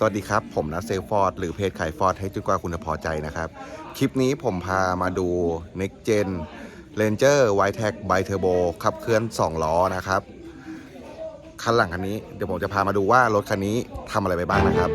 สวัสดีครับ ผมนะเซลฟอร์ดหรือเพจขายฟอร์ดให้จุดกว่าคุณพอใจนะครับ คลิปนี้ผมพามาดู Next Gen Ranger w i t e t by Turbo ขับเคลื่อน 2 ล้อนะครับ คันหลังคันนี้เดี๋ยวผมจะพามาดูว่ารถคันนี้ทำอะไรไปบ้างนะครับ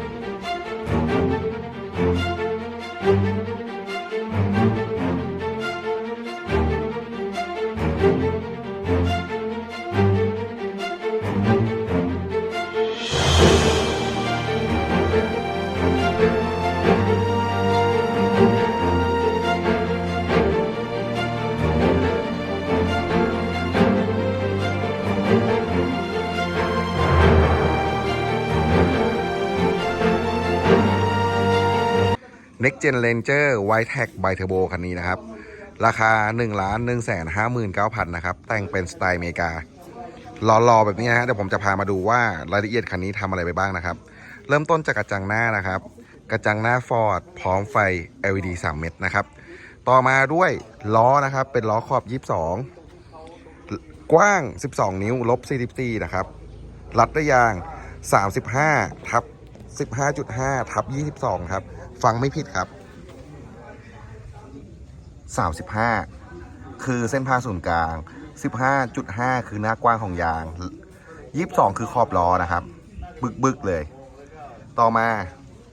Next Gen Ranger White Tag by Turbo คันนี้นะครับ ราคา 1 1 5 9 0 0 0 นะครับ แต่งเป็นสไตล์อเมริกาหล่อๆแบบนี้นะฮะเดี๋ยวผมจะพามาดูว่ารายละเอียดคันนี้ทำอะไรไปบ้างนะครับ เริ่มต้นจากกระจังหน้านะครับ กระจังหน้า Ford พร้อมไฟ LED 3 เม็ดนะครับต่อมาด้วยล้อนะครับ เป็นล้อขอบ 22 กว้าง 12 นิ้วลบ44นะครับรัดได้ยาง 35 ทับ 15.5 ทับ 22 ครับ ฟังไม่ผิดครับ35คือเส้นผ่าศูนย์กลาง15.5คือหน้ากว้างของยาง22คือขอบล้อนะครับบึกบึกๆเลย ต่อมา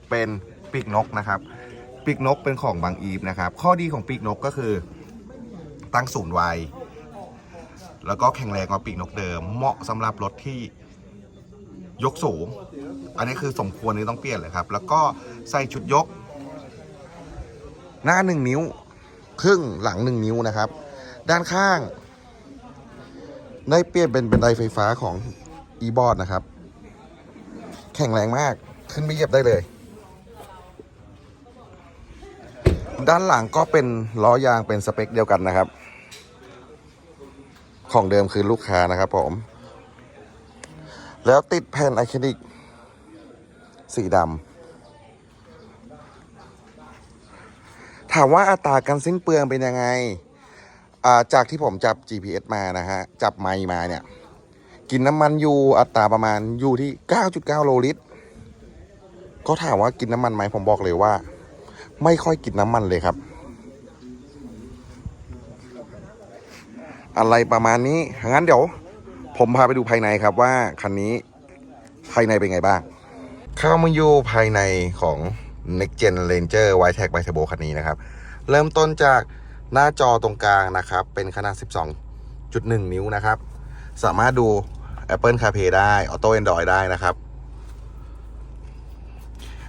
เป็นปีกนกนะครับปีกนกเป็นของบางอีฟนะครับ ข้อดีของปีกนกก็คือ ตั้งศูนย์ไวแล้วก็แข็งแรงกว่าปีกนกเดิม เหมาะสำหรับรถที่ยกสูง อันนี้คือสมควรที่ต้องเปลี่ยนเลยครับ แล้วก็ใส่ชุดยก หน้าหนึ่งนิ้ว ครึ่งหลังหนึ่งนิ้วนะครับ ด้านข้าง ได้เปลี่ยนเป็นบันไดไฟฟ้าของ e b o a r d นะครับ แข็งแรงมากขึ้นไปเหยียบได้เลย ด้านหลังก็เป็นล้อยางเป็นสเปคเดียวกันนะครับ ของเดิมคือลูกค้านะครับผม แล้วติดแผ่นอะคริลิกสีดำ ถามว่าอัตราการสิ้นเปลืองเป็นยังไง จากที่ผมจับ GPS มานะฮะ จับไมค์มาเนี่ย กินน้ำมันอยู่อัตราประมาณอยู่ที่ 9.9 โลลิตร ก็ถามว่ากินน้ำมันไหมผมบอกเลยว่า ไม่ค่อยกินน้ำมันเลยครับ อะไรประมาณนี้ งั้นเดี๋ยว ผมพาไปดูภายในครับว่าคันนี้ภายในเป็นไงบ้าง เข้ามาอยู่ภายในของ Next Gen Ranger w i t e Tag by Turbo คันนี้นะครับ เริ่มต้นจากหน้าจอตรงกลางนะครับ เป็นขนาด 12.1 นิ้วนะครับ สามารถดู Apple CarPlay ได้ Auto Android ได้นะครับ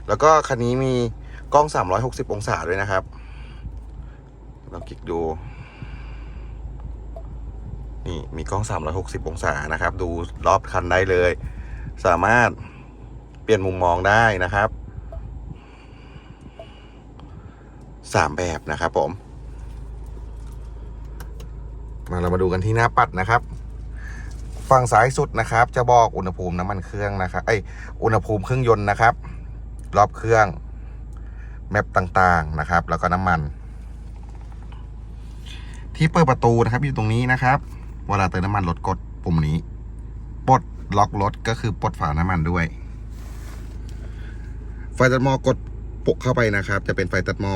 แล้วก็คันนี้มีกล้อง 360 องศาด้วยนะครับลองคลิกดู นี่มีกล้อง 360 องศานะครับ ดูรอบคันได้เลย สามารถเปลี่ยนมุมมองได้นะครับ สามแบบนะครับผม มาเรามาดูกันที่หน้าปัดนะครับ ฝั่งซ้ายสุดนะครับ จะบอกอุณหภูมิน้ำมันเครื่องนะครับไอยอุณหภูมิเครื่องยนต์นะครับ รอบเครื่องแมปต่างๆนะครับ แล้วก็น้ำมัน ที่เปิดประตูนะครับ อยู่ตรงนี้นะครับ เวลาเติมน้ำมันรถกดปุ่มนี้ปลดล็อกรถก็คือปลดฝาน้ำมันด้วย ไฟตัดหม้อกดปุกเข้าไปนะครับ จะเป็นไฟตัดหม้อ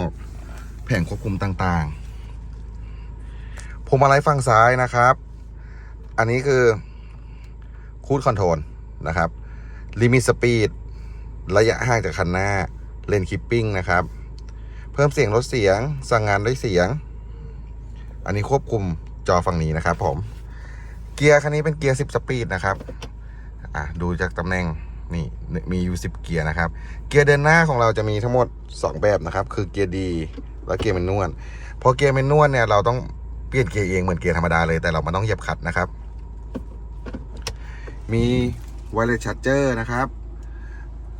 แผงควบคุมต่างๆพวงมาลัยฝั่งซ้ายนะครับ อันนี้คือคูดคอนโทรลนะครับลิมิตสปีดระยะห่างจากคันหน้าเลนคิปปิ้งนะครับ เพิ่มเสียงลดเสียง สั่งงานด้วยเสียง อันนี้ควบคุมจอฝั่งนี้นะครับผม เกียร์คันนี้เป็นเกียร์ 10 สปีดนะครับ อะดูจากตำแหน่งนี่มีอยู่ 10 เกียร์นะครับ เกียร์เดินหน้าของเราจะมีทั้งหมด 2 แบบนะครับ คือเกียร์ดี และเกียร์เป็นนวลพอเกียร์เป็นนวลเนี่ยเราต้องเปลี่ยนเกียร์เองเหมือนเกียร์ธรรมดาเลยแต่เราไม่ต้องเหยียบขัดนะครับ มีไวเลสชาร์เจอร์นะครับ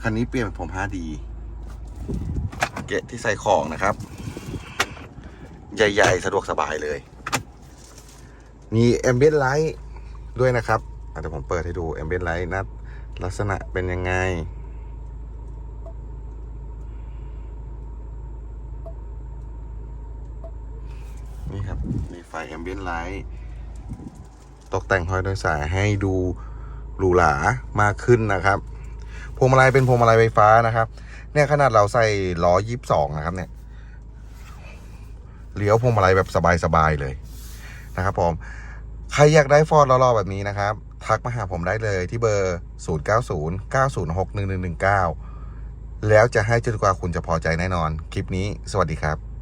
คันนี้เปลี่ยนผม 5D เกะที่ใส่ของนะครับ ใหญ่ ๆ สะดวกสบายเลย มีแอมเบียนไลท์ด้วยนะครับอะเดี๋ยวผมเปิดให้ดูแอมเบียนไลท์นะลักษณะเป็นยังไง นี่ครับ มีไฟแอม เบียนไลท์ตกแต่งห้อยโดยสายให้ดูหรูหรามากขึ้นนะครับพวงมาลัยเป็นพวงมาลัยไฟฟ้านะครับ เนี่ยขนาดเราใส่ล้อยี่สองนะครับเนี่ยเลี้ยวพวงมาลัยแบบสบายๆเลยนะครับผมใครอยากได้ฟอร์ดล้อๆแบบนี้นะครับ ทักมาหาผมได้เลยที่เบอร์ 0 9 0 9 0 6 1 1 1 9 แล้วจะให้จนกว่าคุณจะพอใจแน่นอน คลิปนี้สวัสดีครับ